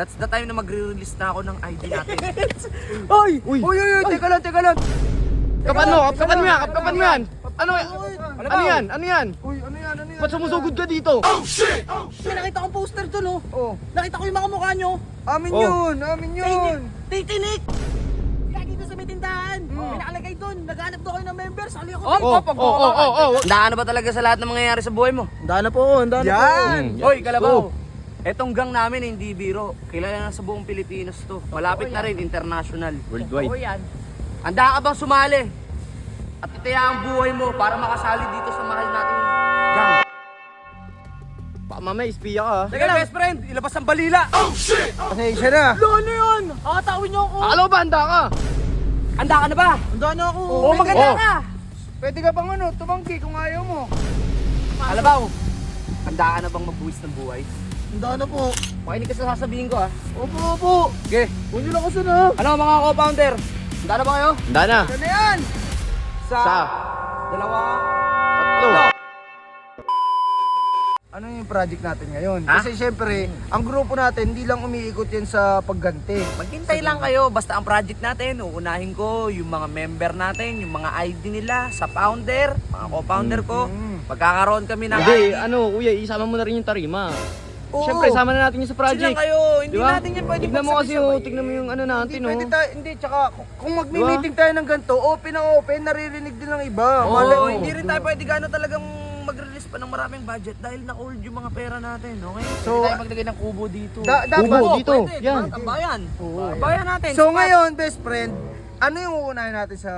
That's the time na magre-release na ako ng ID natin. Hoy! Uy! Uy, uy, uy, teka lang, teka lang. Kapan mo, kapan mo yan, kapan mo yan. Ano, ano yan, ano yan? Uy, ano yan, ano yan? Ba't sumusugod ka dito? May nakita kong poster doon, oh. Oh, Nakita ko yung mga mukha nyo. amin Oh. yun, amin yun. Titinik! Lagi doon sa may tindahan. May nakalagay doon. Naghanap daw kayo ng member. Sali ako. Oh, Oh, oh, oh, oh, oh. Handaan na ba talaga sa lahat ng mangyayari sa buhay mo? Handa na po, handa na Yan. po. Hoy, Kalabaw! Etong gang namin hindi biro. Kilala na sa buong Pilipinas to. Malapit na rin, international. Worldwide. yan. Handa ka bang sumali? At itaya ang buhay mo para makasali dito sa mahal nating gang. Baka mamaya ispiya ka. ah. Teka lang, best friend, ilabas ang balila. Pasensya na. Lo, ano yun? Kakatawin nyo ako. Akala ko ba handa ka? Handa ka na ba? Handa na ako. Oo, maganda Oh. ka. Pwede ka pang ano, tumangki kung ayaw mo. Kalabaw, handa ka na bang magbuwis ng buhay? Handa na po. Makinig ka sa sasabihin ko ah. Opo, opo. Okay. Huwag nyo lang kasi na. Ano mga co-founder? Handa na ba kayo? Handa na. Ano yan? Sa, Sa dalawa. tatlo. Ano yung project natin ngayon? Ha? Kasi syempre, ang grupo natin hindi lang umiikot yan sa pagganti. Maghintay lang kayo, basta ang project natin, uunahin ko yung mga member natin, yung mga ID nila, sa founder, mga co-founder ko. Mm. Pagkakaroon kami ng Hindi, ID. ano kuya, isama mo na rin yung tarima. Oo. Siyempre, sama na natin yung sa Sila project. kayo, hindi Di ba? natin yan pwede Tignan mo kasi pagsabay-sabay. yung, tignan mo yung ano Hindi natin, oh. pwede tayo, hindi, tsaka kung magmi-meeting tayo ng ganito, open na open, naririnig din ng iba. Oo, Malay mo. hindi rin tayo pwede gano'n talagang mag-release pa ng maraming budget dahil na-hold yung mga pera natin, okay? So, Pwede tayo maglagay ng kubo dito. Da- dapat, Kubo, dito. Pwede, Yan. Ang bayan. Ang bayan natin. So Spot. ngayon, best friend, ano yung uunahin natin sa...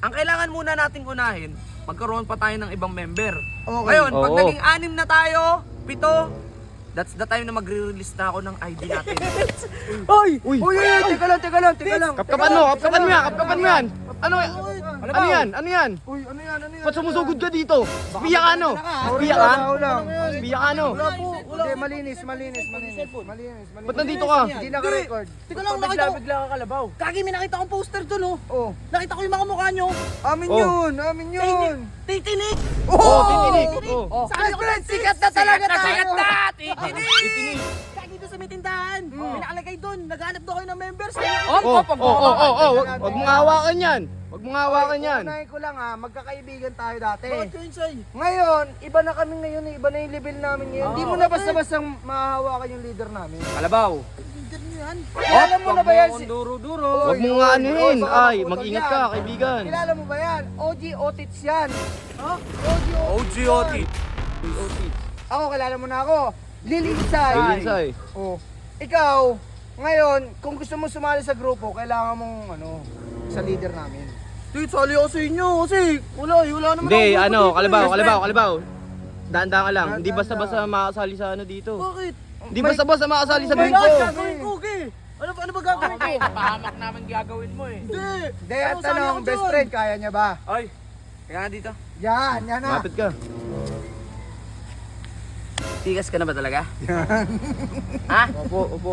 ang kailangan muna nating unahin, magkaroon pa tayo ng ibang member. Okay. Ngayon, pag Oo. naging anim na tayo, pito, that's the time na magre-release na ako ng ID natin. Uy, uy, uy, teka lang, teka lang, teka lang. Kapkapan mo, kapkapan mo yan, kapkapan mo yan. Ano, ano yan, ano yan? Uy, ano yan, ano yan? Ba't sumusugod ka dito? Spiya ka ano? Spiya ka? Spiya ka ano? Wala po, wala. Hindi, malinis, malinis, malinis. Malinis, malinis. Ba't nandito ka? Hindi naka-record. Teka lang, nakita ko. ka kalabaw. Kagi, may nakita kong poster doon, oh. Oh, Nakita ko yung mga mukha nyo. amin Oh. yun, amin yun. Titinik! Oh, titinig. Oh. Oh. Ako ng sikat na talaga tayo. Sikat na! Titinig! Titinig. Lagi doon sa may tindahan. May nakalagay doon. Naghanap daw kayo ng member. Sali ako. Oh, Oh, oh, oh, oh, oh, wag, wag mong hawakan yan. Wag mong hawakan yan. Unahin ko lang ha, magkakaibigan tayo dati. Bakit ko yun, Say? Ngayon, iba na kami ngayon, eh, iba na yung level namin ngayon. Hindi mo na basta-basta mahahawakan yung leader namin. Kalabaw. Leader nyo yan. Kilala mo na ba yan? Si... Duro-duro. Wag Oy, mong nga ano oy, yun. baka Ay, mag-ingat yan. ka, kaibigan. Kilala mo ba yan? OG Otits yan. Ha? OG Otits. OGOT. Ako, kilala mo na ako. Lil Insay. Ay, Linsay. Oh. Ikaw, ngayon, kung gusto mo sumali sa grupo, kailangan mong ano, sa leader namin. Dude, sali ako sa inyo kasi wala, eh, wala naman Hindi, ako ano, kalabaw, kalabaw, kalabaw. Dahan-dahan ka lang. Hindi basta-basta makasali sa ano dito. Bakit? Hindi basta-basta makasali sa May grupo. lahat Gagawin ko, okay. Ano ba, ano ba gagawin ko? Pahamak naman gagawin mo eh. Hindi. Hindi, Ano, at sali tanong, ako best dyan. friend, kaya niya ba? Ay, kaya nga dito. Yan, yan na. Lapit ka. Tigas ka na ba talaga? ha? Opo, opo.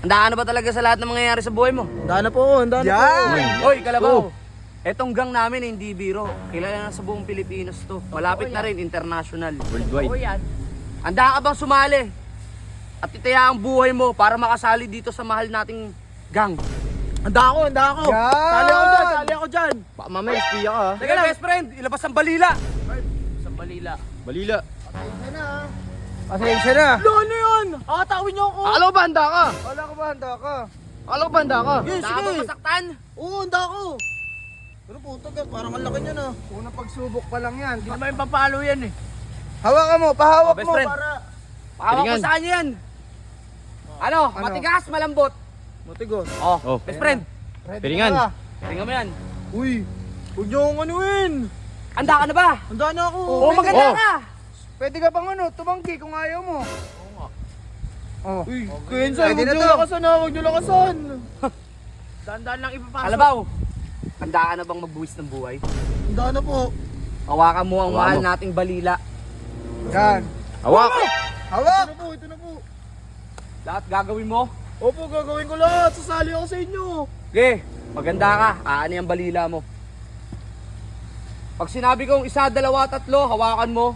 Handa ka na ba talaga sa lahat ng mangyayari sa buhay mo? Handa na po, handa na po. Yan! Hoy, Kalabaw! Etong gang namin hindi biro. Kilala na sa buong Pilipinas to. Malapit na rin, international. Worldwide. Handa ka bang sumali? At itaya ang buhay mo para makasali dito sa mahal nating gang. Handa ako, handa ako. Yan! Sali ako dyan, sali ako dyan. Baka mamaya ispiya ka. ah. Teka lang, best friend, ilabas ang balila. Isang balila. Balila. Pasensya na. Pasensya na. Lo, ano yun? Kakatawin nyo ako. Akala ko ba handa ka? Wala ko ba handa ka? Akala ko ba handa ka? Sige, Handa ka sige. bang masaktan? Oo, handa ako. Pero puto ka, parang ang laki niya na. Unang pagsubok pa lang yan. Hindi naman yung pampalo yan eh. Hawakan mo, pahawak Oh, best mo friend. para... Pakawak ko Galingan. sa kanya yan. Ano? Ano? Matigas, malambot. Matigos. Oh, Oh. best friend. Ready Piringan. ka? Tingnan mo yan. Uy, huwag niyo akong anuin. Handa ka na ba? Handa na ako. Oo, Oh, maganda Oh. ka. Pwede ka pang ano, tumangki kung ayaw mo. Oh. Uy, Kensay, Pwede huwag na niyo to. lakasan ha, huwag niyo lakasan. Dandan lang ipapasok. Kalabaw, handa ka na bang magbuwis ng buhay? Handa na po. Hawakan mo ang Hawakan mahal mo. nating balila. Yan. Hawak! Hawak! Ito na po, ito na po. Lahat gagawin mo. Opo, gagawin ko lahat. Sasali ako sa inyo. Okay, maganda ka. Aani ang balila mo. Pag sinabi kong isa, dalawa, tatlo, hawakan mo.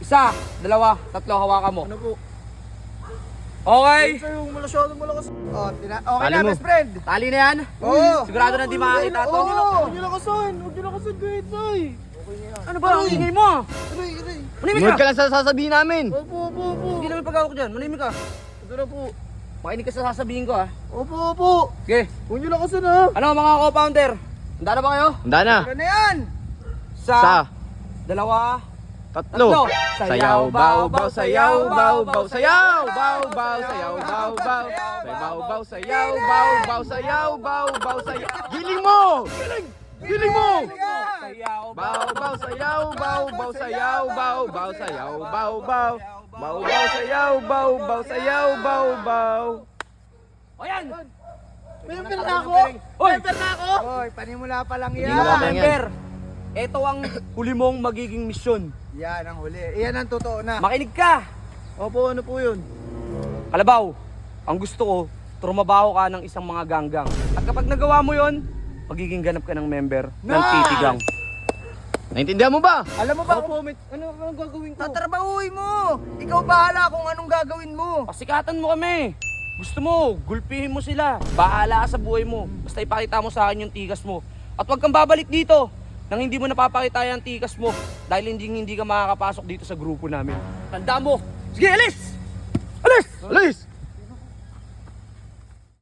Isa, dalawa, tatlo, hawakan mo. Ano po? Okay. Oh, tina okay Tali na, mo. best friend. Tali na yan. Oo. Sigurado na di makakita to. Oo. Huwag niyo lakasan. Huwag niyo lakasan, guys, ay. Ano ba? Ang ingay mo. Aray, aray. Manimik Sunod ka. ka lang sa sasabihin namin. Opo, opo, opo. Hindi namin pag-awak dyan. Manimik ka. Ito na po. Makinig ka sa sasabihin ko ah. Opo, opo. Okay. Huwag niyo lakasan ha. Ano mga co-founder? Handa na ba kayo? Handa na. Ano na yan? Sa, Sa dalawa, tatlo. Sayaw, baw, baw, sayaw, baw, baw, sayaw, baw, baw, sayaw, baw, baw. Sayaw, baw, sayaw, baw, baw, sayaw, baw, baw, sayaw. Giling mo! Giling! Giling mo! sayaw, Baw, baw, sayaw, baw, baw, sayaw, baw, baw, sayaw, baw, baw. Baw, baw, sayaw, baw, baw, sayaw, baw, baw. O yan! Member na ako. Member na ako. Hoy. Panimula pa lang yan. Member, ito ang huli mong magiging misyon. Yan ang huli. Iyan ang totoo na. Makinig ka! Opo, ano po yun? Kalabaw, ang gusto ko, trumabaho ka ng isang mga ganggang. At kapag nagawa mo yon, magiging ganap ka ng member ng Na! titigang. Naintindihan mo ba? Alam mo ba kung ano ang gagawin ko? Tatrabahuin mo. Ikaw bahala kung anong gagawin mo. Pasikatan mo kami. Gusto mo, gulpihin mo sila. Bahala ka sa buhay mo. Basta ipakita mo sa akin yung tikas mo. At huwag kang babalik dito nang hindi mo napapakita yung tikas mo dahil hindi hindi ka makakapasok dito sa grupo namin. Tanda mo. Sige, alis! Alis! Alis!